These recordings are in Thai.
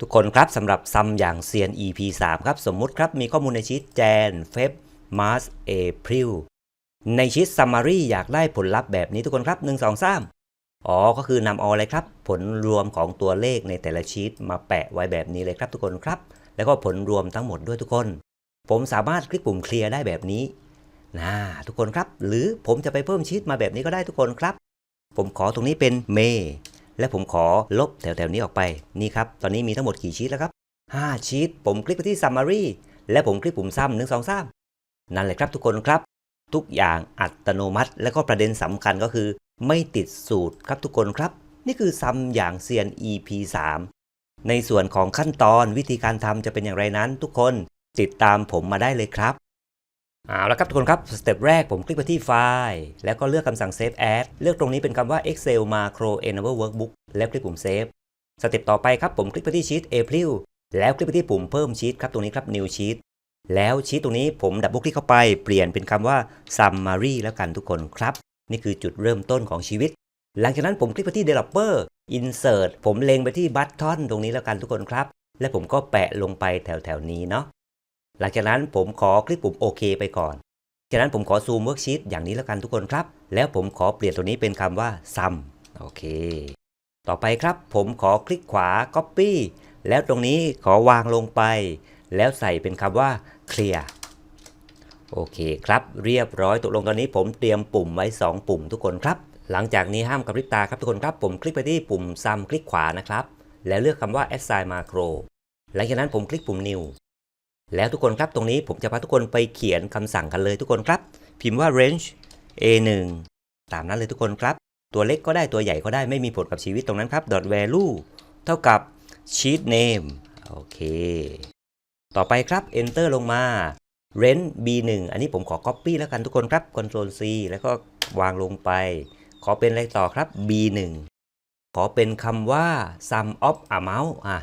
ทุกคนครับสำหรับซัมอย่างเซียน EP 3 ครับ สมมุติครับมีข้อมูลในชีตแจนเฟบมาร์สเอพริลในชีตซัมมารีอยากได้ผลลัพธ์แบบนี้ทุกคนครับ 1 2 3 อ๋อ ก็คือนำเอาอะไรครับ ผลรวมของตัวเลขในแต่ละชีตมาแปะไว้แบบนี้เลยครับทุกคนครับ แล้วก็ผลรวมทั้งหมดด้วยทุกคน ผมสามารถคลิกปุ่มเคลียร์ได้แบบนี้นะทุกคนครับ หรือผมจะไปเพิ่มชีตมาแบบนี้ก็ได้ทุกคนครับ ผมขอตรงนี้เป็นเม และผมขอลบแถวๆนี้ออกไป นี่ครับ ตอนนี้มีทั้งหมดกี่ชีตแล้วครับ 5 ชีตผมคลิกไปที่ Summary และผมคลิกปุ่มซ้ำหนึ่งสองสามนั่นแหละครับทุกคนครับ ทุกอย่างอัตโนมัติ และก็ประเด็นสำคัญก็คือ ไม่ติดสูตรครับทุกคนครับ นี่คือซัมอย่างเซียน EP 3 ในส่วนของขั้นตอนวิธีการทำจะเป็นอย่างไรนั้นทุกคนติดตามผมมาได้เลยครับเอาละครับทุกคนครับ สเต็ปแรกผมคลิกไปที่ไฟล์ แล้วก็เลือกคำสั่ง Save As เลือกตรงนี้เป็นคำว่า Excel Macro Enable Workbook แล้วคลิกปุ่ม Save สเต็ปต่อไปครับผมคลิกไปที่ Sheet April แล้วคลิกไปที่ปุ่มเพิ่มชีตครับตรงนี้ครับ New Sheet แล้วชีตตรงนี้ผมดับเบิลคลิกเข้าไปเปลี่ยนเป็นคำว่า Summary แล้วกันทุกคนครับ นี่คือจุดเริ่มต้นของชีวิต หลังจากนั้นผมคลิกไปที่ Developer Insert ผมเล็งไปที่ Button ตรงนี้แล้วกันทุกคนครับ และผมก็แปะลงไปแถวๆนี้เนาะหลังจากนั้นผมขอคลิกปุ่มโอเคไปก่อนจากนั้นผมขอซูมเวิร์กชีตอย่างนี้แล้วกันทุกคนครับ แล้วผมขอเปลี่ยนตัวนี้เป็นคำว่า sum โอเค ต่อไปครับผมขอคลิกขวา copy แล้วตรงนี้ขอวางลงไป แล้วใส่เป็นคำว่า clear โอเคครับเรียบร้อยตกลงตอนนี้ผมเตรียมปุ่มไว้ 2 ปุ่มทุกคนครับ หลังจากนี้ห้ามกระพริบตาครับทุกคนครับ ผมคลิกไปที่ปุ่ม sum คลิกขวานะครับ แล้วเลือกคำว่า assign macro หลังจากนั้นผมคลิกปุ่ม new แล้วทุกคนครับตรงนี้ผมจะพาทุกคนไปเขียนคำสั่งกันเลยทุกคนครับ พิมพ์ว่า range a1 ตามนั้นเลยทุกคนครับ ตัวเล็กก็ได้ตัวใหญ่ก็ได้ไม่มีผลกับชีวิตตรงนั้นครับ dot value เท่ากับ sheet name โอเค ต่อไปครับ enter ลงมา range b1 อันนี้ผมขอ copy แล้วกันทุกคนครับ control c แล้วก็วางลงไป ขอเป็นอะไรต่อครับ b1 ขอเป็นคำว่า sum of amount อะ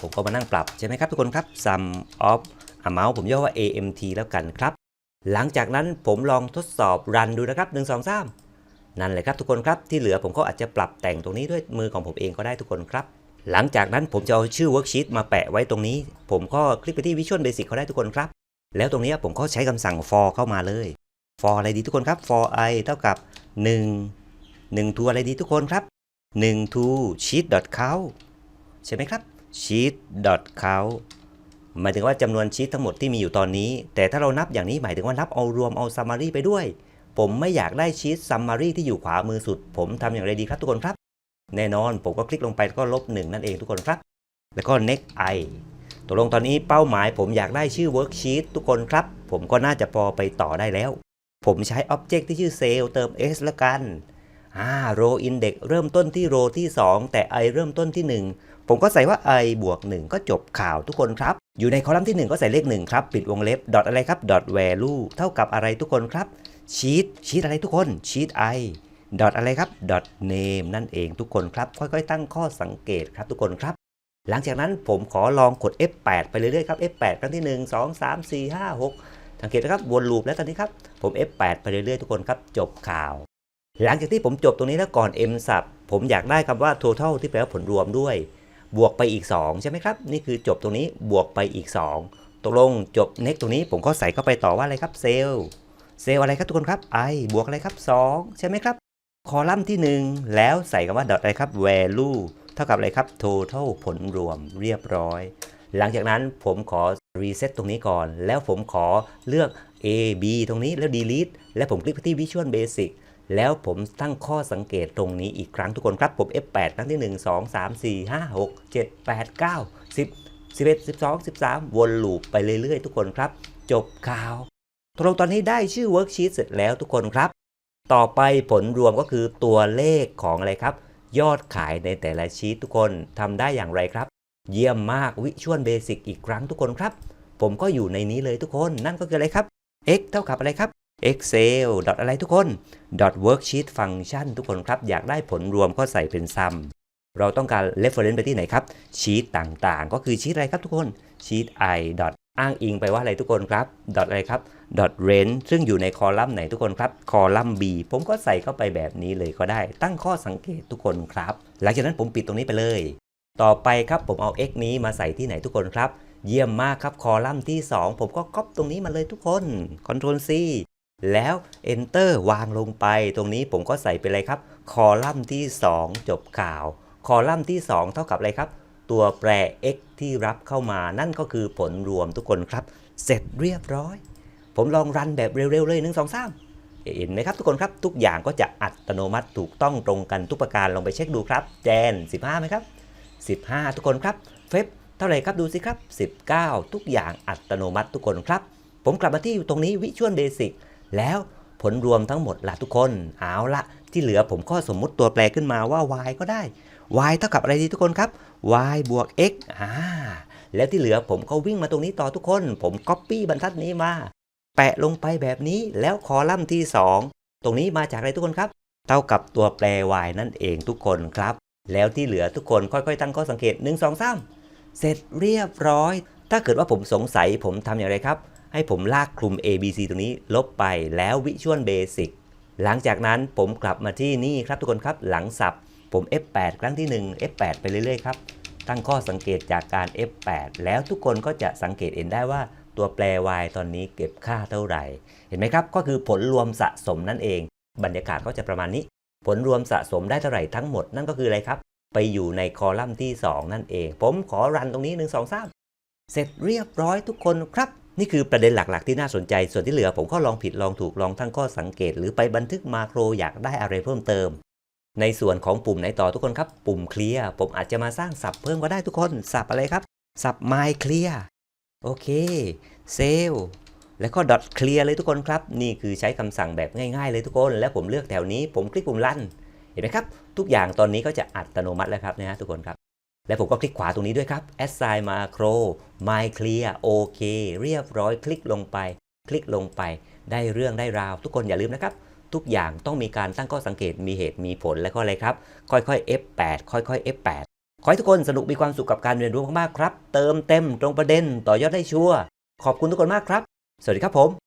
ผมก็มานั่งปรับใช่ไหมครับทุกคนครับ sum of amount ผมย่อว่า AMT แล้วกันครับ หลังจากนั้นผมลองทดสอบรันดูนะครับ 1 2 3 นั่นเลยครับทุกคนครับที่เหลือผมก็อาจจะปรับแต่งตรงนี้ด้วยมือของผมเองก็ได้ทุกคนครับ หลังจากนั้นผมจะเอาชื่อ worksheet มาแปะไว้ตรงนี้ ผมก็คลิกไปที่ Visual Basic เขาได้ทุกคนครับ แล้วตรงนี้ผมก็ใช้คำสั่ง for เข้ามาเลย for อะไรดีทุกคนครับ for i เท่ากับ 1 1 to อะไรดีทุกคนครับ 1 to sheet count ใช่ไหมครับ sheet count หมายถึงว่าจำนวนชีตทั้งหมดที่มีอยู่ตอนนี้ แต่ถ้าเรานับอย่างนี้หมายถึงว่านับเอารวมเอา summary ไปด้วย ผมไม่อยากได้ชีต summary ที่อยู่ขวามือสุด ผมทำอย่างไรดีครับทุกคนครับ แน่นอนผมก็คลิกลงไปก็ลบหนึ่งนั่นเองทุกคนครับ แล้วก็ next i ตกลงตอนนี้เป้าหมายผมอยากได้ชื่อ worksheet ทุกคนครับ ผมก็น่าจะพอไปต่อได้แล้ว ผมใช้ object ที่ชื่อ cell เติม s แล้วกันอ่า row index เริ่มต้นที่ row ที่ 2 แต่ i เริ่มต้นที่ 1 ผมก็ใส่ว่า i บวก 1 ก็จบข่าวทุกคนครับ อยู่ในคอลัมน์ที่ 1 ก็ใส่เลข 1 ครับ ปิดวงเล็บ dot อะไรครับ dot value เท่ากับอะไรทุกคนครับ sheet sheet อะไรทุกคน sheet i dot อะไรครับ dot name นั่นเองทุกคนครับ ค่อยๆ ตั้งข้อสังเกตครับทุกคนครับ หลังจากนั้นผมขอลองกด F8 ไปเรื่อยๆครับ F8 ครั้งที่ 1 2 3 4 5 6สังเกตนะครับวนลูปแล้วตอนนี้ครับผม F8 ไปเรื่อยๆทุกคนครับ จบข่าว หลังจากที่ผมจบตรงนี้แล้วก่อน M สับผมอยากได้คำว่า total ที่แปลว่าผลรวมด้วย บวกไปอีก 2 ใช่ไหมครับ นี่คือจบตรงนี้บวกไปอีก 2ตกลงจบ next ตรงนี้ผมก็ใส่เข้าไปต่อว่าอะไรครับเซลล์ เซลอะไรครับทุกคนครับ i บวกอะไรครับ 2 ใช่ไหมครับ คอลัมน์ที่ 1 แล้วใส่คำว่า dot อะไรครับ value เท่ากับอะไรครับ total ผลรวมเรียบร้อย หลังจากนั้นผมขอ reset ตรงนี้ก่อน แล้วผมขอเลือก A B ตรงนี้แล้ว delete และผมคลิกไปที่ Visual Basic แล้วผมตั้งข้อสังเกตตรงนี้อีกครั้งทุกคนครับ ผม F8 ครั้งที่ 1 2 3 4 5 6 7 8 9 10 11 12 13 วนลูปไปเรื่อยๆ ทุกคนครับ จบข่าว ตรงตอนนี้ได้ชื่อ worksheet เสร็จแล้วทุกคนครับ ต่อไปผลรวมก็คือตัวเลขของอะไรครับ ยอดขายในแต่ละชีตทุกคนทำได้อย่างไรครับ เยี่ยมมากวิชวลเบสิกอีกครั้งทุกคนครับ ผมก็อยู่ในนี้เลยทุกคน นั่นก็คืออะไรครับ x เท่ากับอะไรครับ excel ดอทอะไรทุกคน dot worksheet function ทุกคนครับ อยากได้ผลรวมก็ใส่เป็น sum เราต้องการ reference ไปที่ไหนครับ ชีตต่างๆ ก็คือชีตอะไรครับทุกคนชีต i dot อ้างอิงไปว่าอะไรทุกคนครับ dot อะไรครับ dot range ซึ่งอยู่ในคอลัมน์ไหนทุกคนครับ คอลัมน์ b ผมก็ใส่เข้าไปแบบนี้เลยก็ได้ ตั้งข้อสังเกตทุกคนครับ หลังจากนั้นผมปิดตรงนี้ไปเลย ต่อไปครับผมเอา x นี้มาใส่ที่ไหนทุกคนครับ เยี่ยมมากครับคอลัมน์ที่ 2 ผมก็ก๊อปตรงนี้มาเลยทุกคน Ctrl C แล้ว Enter วางลงไป ตรงนี้ผมก็ใส่ไปเลยครับ คอลัมน์ที่ 2 จบข่าว คอลัมน์ที่ 2 เท่ากับอะไรครับ ตัวแปร x ที่รับเข้ามานั่นก็คือผลรวมทุกคนครับ เสร็จเรียบร้อย ผมลองรันแบบเร็วๆเลยหนึ่งสองสามเห็นไหมครับทุกคนครับทุกอย่างก็จะอัตโนมัติถูกต้องตรงกันทุกประการลองไปเช็คดูครับ แจน 15ไหมครับ 15 ทุกคนครับเฟบเท่าไหร่ครับดูสิครับ 19 ทุกอย่างอัตโนมัติทุกคนครับ ผมกลับมาที่อยู่ตรงนี้วิชวลเบสิกแล้วผลรวมทั้งหมดละทุกคนเอาละที่เหลือผมก็สมมุติตัวแปรขึ้นมาว่า y ก็ได้ y เท่ากับอะไรดีทุกคนครับ y บวก x อ่าแล้วที่เหลือผมก็วิ่งมาตรงนี้ต่อทุกคน ผม copy บรรทัดนี้มา แปะลงไปแบบนี้แล้วคอลัมน์ที่ 2 ตรงนี้มาจากอะไรทุกคนครับ เท่ากับตัวแปร y นั่นเองทุกคนครับ แล้วที่เหลือทุกคนค่อยๆ ตั้งข้อสังเกต 1 2 3 เสร็จเรียบร้อย ถ้าเกิดว่าผมสงสัยผมทำอย่างไรครับ ให้ผมลากคลุม A B C ตรงนี้ลบไปแล้ววิชวลเบสิกหลังจากนั้นผมกลับมาที่นี่ครับทุกคนครับหลังสับ ผม F8 ครั้งที่ 1 F8 ไปเรื่อยๆครับ ตั้งข้อสังเกตจากการ F8 แล้วทุกคนก็จะสังเกตเห็นได้ว่าตัวแปร y ตอนนี้เก็บค่าเท่าไหร่ เห็นไหมครับ ก็คือผลรวมสะสมนั่นเอง บรรยากาศก็จะประมาณนี้ ผลรวมสะสมได้เท่าไหร่ทั้งหมดนั่นก็คืออะไรครับ ไปอยู่ในคอลัมน์ที่ 2 นั่นเอง ผมขอรันตรงนี้ 1 2 3 เสร็จเรียบร้อยทุกคนครับ นี่คือประเด็นหลักๆ ที่น่าสนใจ ส่วนที่เหลือผมก็ลองผิดลองถูกลองทั้งข้อสังเกต หรือไปบันทึกมาโครอยากได้อะไรเพิ่มเติม ในส่วนของปุ่มไหนต่อทุกคนครับ ปุ่มเคลียร์ผมอาจจะมาสร้างสับเพิ่มก็ได้ทุกคนสับอะไรครับสับ my clear โอเคเซลแล้วก็ dot clear เลยทุกคนครับ นี่คือใช้คำสั่งแบบง่ายๆเลยทุกคน แล้วผมเลือกแถวนี้ผมคลิกปุ่มลั่นเห็นไหมครับ ทุกอย่างตอนนี้ก็จะอัตโนมัติแล้วครับนะฮะทุกคนครับ และผมก็คลิกขวาตรงนี้ด้วยครับ assign macro my clear โอเคเรียบร้อยคลิกลงไป คลิกลงไปได้เรื่องได้ราว ทุกคนอย่าลืมนะครับ ทุกอย่างต้องมีการตั้งข้อสังเกตมีเหตุมีผลและก็อะไรครับ ค่อยๆ F8 ค่อยๆ F8 ขอให้ทุกคนสนุกมีความสุขกับการเรียนรู้มากๆครับ เติมเต็มตรงประเด็นต่อยอดได้ชัวร์ขอบคุณทุกคนมากครับ สวัสดีครับผม